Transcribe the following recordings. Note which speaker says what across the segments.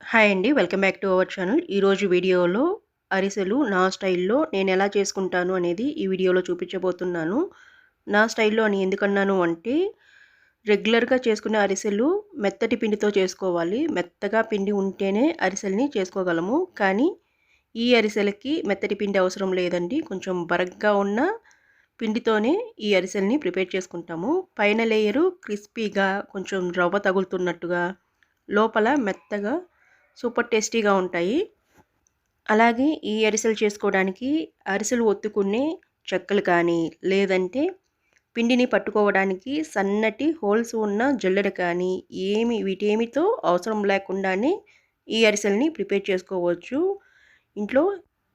Speaker 1: Hi అండి. Welcome back to our channel. ఈరోజు వీడియోలో అరిసెలు నా స్టైల్లో నేను ఎలా చేసుకుంటాను అనేది ఈ వీడియోలో చూపించబోతున్నాను. నా స్టైల్లో అని ఎందుకన్నాను అంటే రెగ్యులర్గా చేసుకునే అరిసెలు మెత్తటి పిండితో చేసుకోవాలి. మెత్తగా పిండి ఉంటేనే అరిసెల్ని చేసుకోగలము. కానీ ఈ అరిసెలకి మెత్తటి పిండి అవసరం లేదండి. కొంచెం బరగ్గా ఉన్న పిండితోనే ఈ అరిసెల్ని ప్రిపేర్ చేసుకుంటాము. పైన లేయరు క్రిస్పీగా కొంచెం రవ్వ తగులుతున్నట్టుగా లోపల మెత్తగా సూపర్ టేస్టీగా ఉంటాయి. అలాగే ఈ అరిసెలు చేసుకోవడానికి అరిసెలు ఒత్తుకునే చెక్కలు కానీ లేదంటే పిండిని పట్టుకోవడానికి సన్నటి హోల్స్ ఉన్న జల్లెడ కానీ ఏమి వీటేమితో అవసరం లేకుండానే ఈ అరిసెల్ని ప్రిపేర్ చేసుకోవచ్చు. ఇంట్లో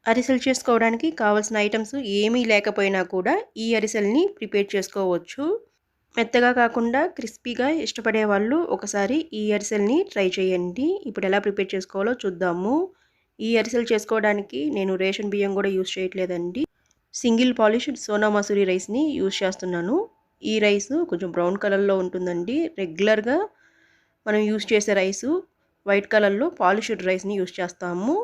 Speaker 1: అరిసెలు చేసుకోవడానికి కావాల్సిన ఐటమ్స్ ఏమీ లేకపోయినా కూడా ఈ అరిసెల్ని ప్రిపేర్ చేసుకోవచ్చు. మెత్తగా కాకుండా క్రిస్పీగా ఇష్టపడే వాళ్ళు ఒకసారి ఈ అరిసెల్ని ట్రై చేయండి. ఇప్పుడు ఎలా ప్రిపేర్ చేసుకోవాలో చూద్దాము. ఈ అరిసెలు చేసుకోవడానికి నేను రేషన్ బియ్యం కూడా యూస్ చేయట్లేదండి. సింగిల్ పాలిష్డ్ సోనా మసూరి రైస్ని యూస్ చేస్తున్నాను. ఈ రైస్ కొంచెం బ్రౌన్ కలర్లో ఉంటుందండి. రెగ్యులర్గా మనం యూస్ చేసే రైసు వైట్ కలర్లో పాలిష్డ్ రైస్ని యూస్ చేస్తాము.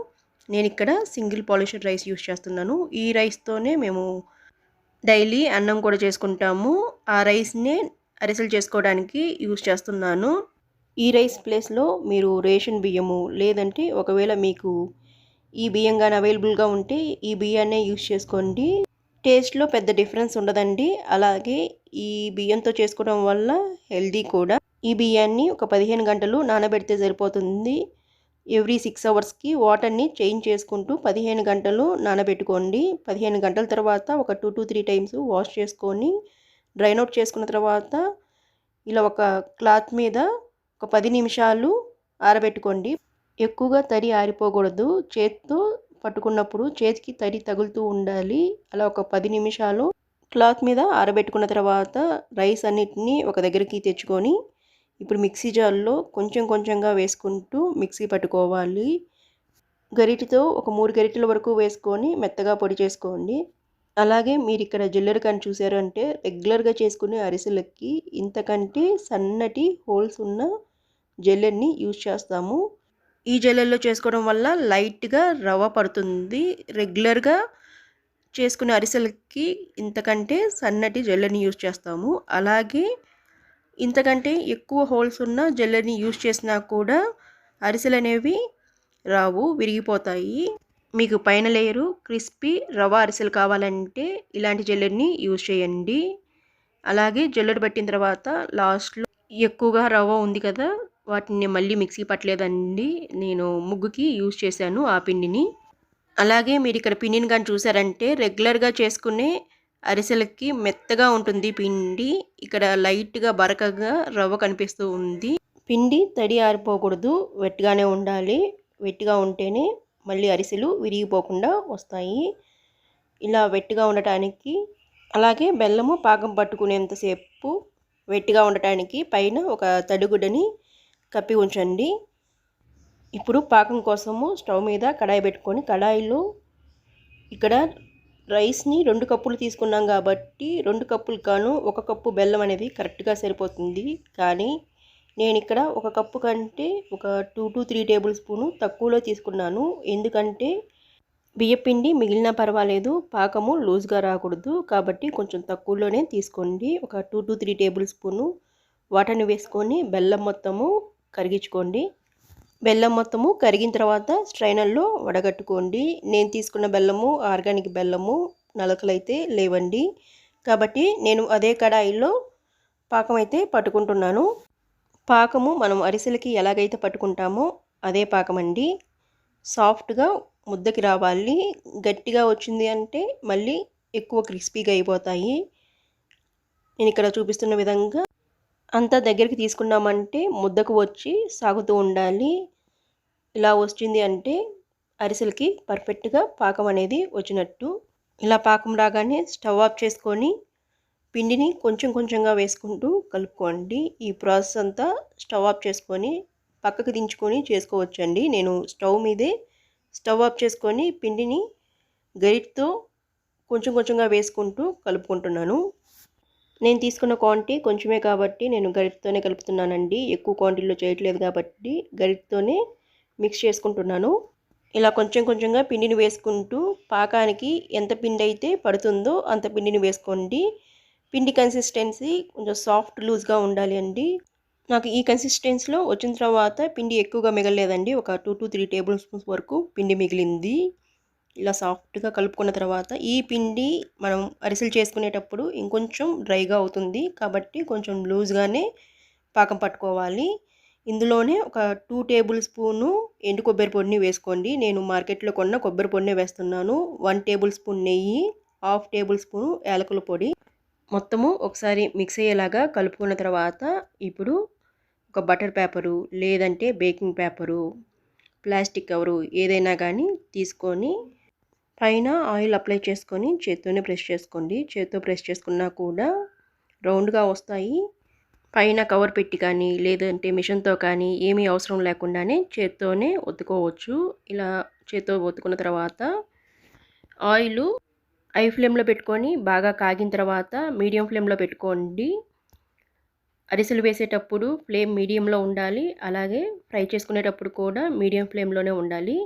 Speaker 1: నేను ఇక్కడ సింగిల్ పాలిష్డ్ రైస్ యూస్ చేస్తున్నాను. ఈ రైస్తోనే మేము డైలీ అన్నం కూడా చేసుకుంటాము. ఆ రైస్నే అరిసెలు చేసుకోవడానికి యూస్ చేస్తున్నాను. ఈ రైస్ ప్లేస్లో మీరు రేషన్ బియ్యము లేదంటే ఒకవేళ మీకు ఈ బియ్యం కానీ అవైలబుల్గా ఉంటే ఈ బియ్యాన్నే యూస్ చేసుకోండి. టేస్ట్లో పెద్ద డిఫరెన్స్ ఉండదండి. అలాగే ఈ బియ్యంతో చేసుకోవడం వల్ల హెల్దీ కూడా. ఈ బియ్యాన్ని ఒక పదిహేను గంటలు నానబెడితే సరిపోతుంది. ఎవ్రీ సిక్స్ అవర్స్కి వాటర్ని చేంజ్ చేసుకుంటూ పదిహేను గంటలు నానబెట్టుకోండి. పదిహేను గంటల తర్వాత ఒక two to three times wash చేసుకొని డ్రైన్ అవుట్ చేసుకున్న తర్వాత ఇలా ఒక క్లాత్ మీద ఒక పది నిమిషాలు ఆరబెట్టుకోండి. ఎక్కువగా తడి ఆరిపోకూడదు. చేతితో పట్టుకున్నప్పుడు చేతికి తడి తగులుతూ ఉండాలి. అలా ఒక పది నిమిషాలు క్లాత్ మీద ఆరబెట్టుకున్న తర్వాత రైస్ అన్నిటినీ ఒక దగ్గరికి తెచ్చుకొని ఇప్పుడు మిక్సీ జార్లో కొంచెం కొంచెంగా వేసుకుంటూ మిక్సీ పట్టుకోవాలి. గరిటితో ఒక మూడు గరిటెల వరకు వేసుకొని మెత్తగా పొడి చేసుకోండి. అలాగే మీరు ఇక్కడ జిల్లెడ కానీ చూసారు అంటే రెగ్యులర్గా చేసుకునే అరిసెలకి ఇంతకంటే సన్నటి హోల్స్ ఉన్న జల్లెడ్ని యూజ్ చేస్తాము. ఈ జల్లెల్లో చేసుకోవడం వల్ల లైట్గా రవ్వ పడుతుంది. రెగ్యులర్గా చేసుకునే అరిసెలకి ఇంతకంటే సన్నటి జల్లెని యూజ్ చేస్తాము. అలాగే ఇంతకంటే ఎక్కువ హోల్స్ ఉన్న జల్లెని యూజ్ చేసినా కూడా అరిసెలు అనేవి రావు విరిగిపోతాయి. మీకు పైన లేయరు క్రిస్పీ రవ అరిసెలు కావాలంటే ఇలాంటి జల్లెడ్ని యూజ్ చేయండి. అలాగే జల్లెడ పట్టిన తర్వాత లాస్ట్లో ఎక్కువగా రవ్వ ఉంది కదా వాటిని మళ్ళీ మిక్సీ పట్టలేదండి. నేను ముగ్గుకి యూజ్ చేశాను ఆ పిండిని. అలాగే మీరు ఇక్కడ పిండిని కానీ చూసారంటే రెగ్యులర్గా చేసుకునే అరిసెలకి మెత్తగా ఉంటుంది పిండి. ఇక్కడ లైట్గా బరకగా రవ్వ కనిపిస్తూ ఉంది. పిండి తడి ఆరిపోకూడదు. వెట్గానే ఉండాలి. వెట్టిగా ఉంటేనే మళ్ళీ అరిసెలు విరిగిపోకుండా వస్తాయి. ఇలా వెట్టిగా ఉండటానికి అలాగే బెల్లము పాకం పట్టుకునేంతసేపు వెట్టిగా ఉండటానికి పైన ఒక తడిగుడ్డని కప్పి ఉంచండి. ఇప్పుడు పాకం కోసము స్టవ్ మీద కడాయి పెట్టుకొని కడాయిలో ఇక్కడ రైస్ని రెండు కప్పులు తీసుకున్నాం కాబట్టి రెండు కప్పులు కాను ఒక కప్పు బెల్లం అనేది కరెక్ట్గా సరిపోతుంది. కానీ నేను ఇక్కడ ఒక కప్పు కంటే ఒక two to three tablespoon తక్కువలో తీసుకున్నాను. ఎందుకంటే బియ్యపిండి మిగిలినా పర్వాలేదు పాకము లూజ్గా రాకూడదు. కాబట్టి కొంచెం తక్కువలోనే తీసుకోండి. ఒక two to three tablespoon వాటర్ని వేసుకొని బెల్లం మొత్తము కరిగించుకోండి. బెల్లం మొత్తము కరిగిన తర్వాత స్ట్రైనర్లో వడగట్టుకోండి. నేను తీసుకున్న బెల్లము ఆర్గానిక్ బెల్లము నలకలైతే లేవండి. కాబట్టి నేను అదే కడాయిలో పాకం అయితే పట్టుకుంటున్నాను. పాకము మనం అరిసెలకి ఎలాగైతే పట్టుకుంటామో అదే పాకం అండి. సాఫ్ట్గా ముద్దకి రావాలి. గట్టిగా వచ్చింది అంటే మళ్ళీ ఎక్కువ క్రిస్పీగా అయిపోతాయి. నేను ఇక్కడ చూపిస్తున్న విధంగా అంతా దగ్గరికి తీసుకున్నామంటే ముద్దకు వచ్చి సాగుతూ ఉండాలి. ఇలా వచ్చింది అంటే అరిసెలకి పర్ఫెక్ట్గా పాకం అనేది వచ్చినట్టు. ఇలా పాకం రాగానే స్టవ్ ఆఫ్ చేసుకొని పిండిని కొంచెం కొంచెంగా వేసుకుంటూ కలుపుకోండి. ఈ ప్రాసెస్ అంతా స్టవ్ ఆఫ్ చేసుకొని పక్కకు దించుకొని చేసుకోవచ్చండి. నేను స్టవ్ మీదే స్టవ్ ఆఫ్ చేసుకొని పిండిని గరిట్తో కొంచెం కొంచెంగా వేసుకుంటూ కలుపుకుంటున్నాను. నేను తీసుకున్న క్వాంటిటీ కొంచెమే కాబట్టి నేను గరిటతోనే కలుపుతున్నానండి. ఎక్కువ క్వాంటిటీలో చేయట్లేదు కాబట్టి గరిటతోనే మిక్స్ చేసుకుంటున్నాను. ఇలా కొంచెం కొంచెంగా పిండిని వేసుకుంటూ పాకానికి ఎంత పిండి అయితే పడుతుందో అంత పిండిని వేసుకోండి. పిండి కన్సిస్టెన్సీ కొంచెం సాఫ్ట్ లూజ్గా ఉండాలి అండి. నాకు ఈ కన్సిస్టెన్సీలో వచ్చిన తర్వాత పిండి ఎక్కువగా మిగలలేదండి. ఒక two to three tablespoons వరకు పిండి మిగిలింది. ఇలా సాఫ్ట్గా కలుపుకున్న తర్వాత ఈ పిండి మనం అరిసెలు చేసుకునేటప్పుడు ఇంకొంచెం డ్రైగా అవుతుంది. కాబట్టి కొంచెం లూజ్గానే పాకం పట్టుకోవాలి. ఇందులోనే ఒక టూ టేబుల్ స్పూను ఎండు కొబ్బరి పొడిని వేసుకోండి. నేను మార్కెట్లో కొన్న కొబ్బరి పొడినే వేస్తున్నాను. వన్ టేబుల్ స్పూన్ నెయ్యి హాఫ్ టేబుల్ స్పూను యాలకుల పొడి. మొత్తము ఒకసారి మిక్స్ అయ్యేలాగా కలుపుకున్న తర్వాత ఇప్పుడు ఒక బటర్ పేపరు లేదంటే బేకింగ్ పేపరు ప్లాస్టిక్ కవరు ఏదైనా కానీ తీసుకొని పైన ఆయిల్ అప్లై చేసుకొని చేత్తోనే ప్రెస్ చేసుకోండి. చేత్తో ప్రెస్ చేసుకున్నా కూడా రౌండ్గా వస్తాయి. పైన కవర్ పెట్టి కానీ లేదంటే మిషన్తో కానీ ఏమీ అవసరం లేకుండానే చేత్తోనే ఒత్తుకోవచ్చు. ఇలా చేత్తో ఒత్తుకున్న తర్వాత ఆయిల్ ఐ ఫ్లేమ్లో పెట్టుకొని బాగా కాగిన తర్వాత మీడియం ఫ్లేమ్లో పెట్టుకోండి. అరిసెలు వేసేటప్పుడు ఫ్లేమ్ మీడియంలో ఉండాలి. అలాగే ఫ్రై చేసుకునేటప్పుడు కూడా మీడియం ఫ్లేమ్లోనే ఉండాలి.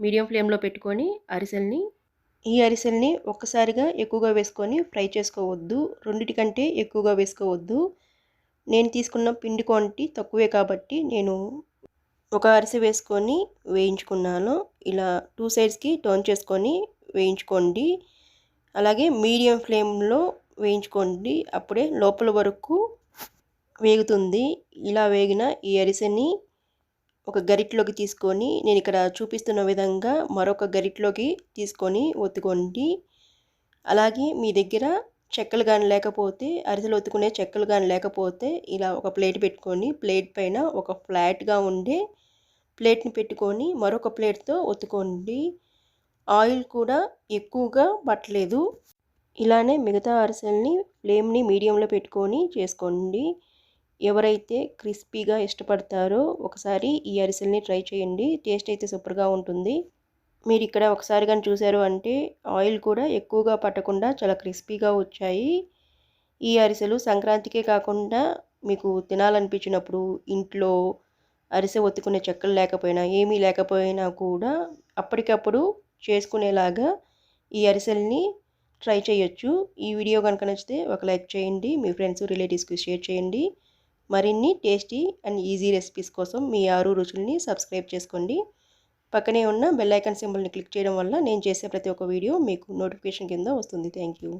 Speaker 1: మీడియం ఫ్లేమ్లో పెట్టుకొని అరిసెల్ని ఈ అరిసెల్ని ఒక్కసారిగా ఎక్కువగా వేసుకొని ఫ్రై చేసుకోవద్దు. రెండిటికంటే ఎక్కువగా వేసుకోవద్దు. నేను తీసుకున్న పిండి క్వాంటిటీ తక్కువే కాబట్టి నేను ఒక అరిసె వేసుకొని వేయించుకున్నాను. ఇలా టూ సైడ్స్కి టర్న్ చేసుకొని వేయించుకోండి. అలాగే మీడియం ఫ్లేమ్లో వేయించుకోండి. అప్పుడే లోపల వరకు వేగుతుంది. ఇలా వేగిన ఈ అరిసెని ఒక గరిటలోకి తీసుకొని నేను ఇక్కడ చూపిస్తున్న విధంగా మరొక గరిటలోకి తీసుకొని ఒత్తుకోండి. అలాగే మీ దగ్గర చెక్కలు కానీ లేకపోతే అరిసెలు ఒత్తుకునే చెక్కలు కానీ లేకపోతే ఇలా ఒక ప్లేట్ పెట్టుకొని ప్లేట్ పైన ఒక ఫ్లాట్గా ఉండే ప్లేట్ని పెట్టుకొని మరొక ప్లేట్తో ఒత్తుకోండి. ఆయిల్ కూడా ఎక్కువగా పట్టలేదు. ఇలానే మిగతా అరిసెల్ని ఫ్లేమ్ని మీడియంలో పెట్టుకొని చేసుకోండి. ఎవరైతే క్రిస్పీగా ఇష్టపడతారో ఒకసారి ఈ అరిసెల్ని ట్రై చేయండి. టేస్ట్ అయితే సూపర్గా ఉంటుంది. మీరు ఇక్కడ ఒకసారి కానీ చూసారు అంటే ఆయిల్ కూడా ఎక్కువగా పట్టకుండా చాలా క్రిస్పీగా వచ్చాయి. ఈ అరిసెలు సంక్రాంతికే కాకుండా మీకు తినాలనిపించినప్పుడు ఇంట్లో అరిసె ఒత్తుకునే చెక్కలు లేకపోయినా ఏమీ లేకపోయినా కూడా అప్పటికప్పుడు చేసుకునేలాగా ఈ అరిసెల్ని ట్రై చేయొచ్చు. ఈ వీడియో కనుక నచ్చితే ఒక లైక్ చేయండి. మీ ఫ్రెండ్స్ రిలేటివ్స్కి షేర్ చేయండి. మరిన్ని టేస్టీ అండ్ ఈజీ రెసిపీస్ కోసం మీ ఆరు రుచుల్ని సబ్స్క్రైబ్ చేసుకోండి. పక్కనే ఉన్న బెల్ ఐకాన్ సింబల్ని క్లిక్ చేయడం వల్ల నేను చేసే ప్రతి ఒక్క వీడియో మీకు నోటిఫికేషన్ కింద వస్తుంది. Thank you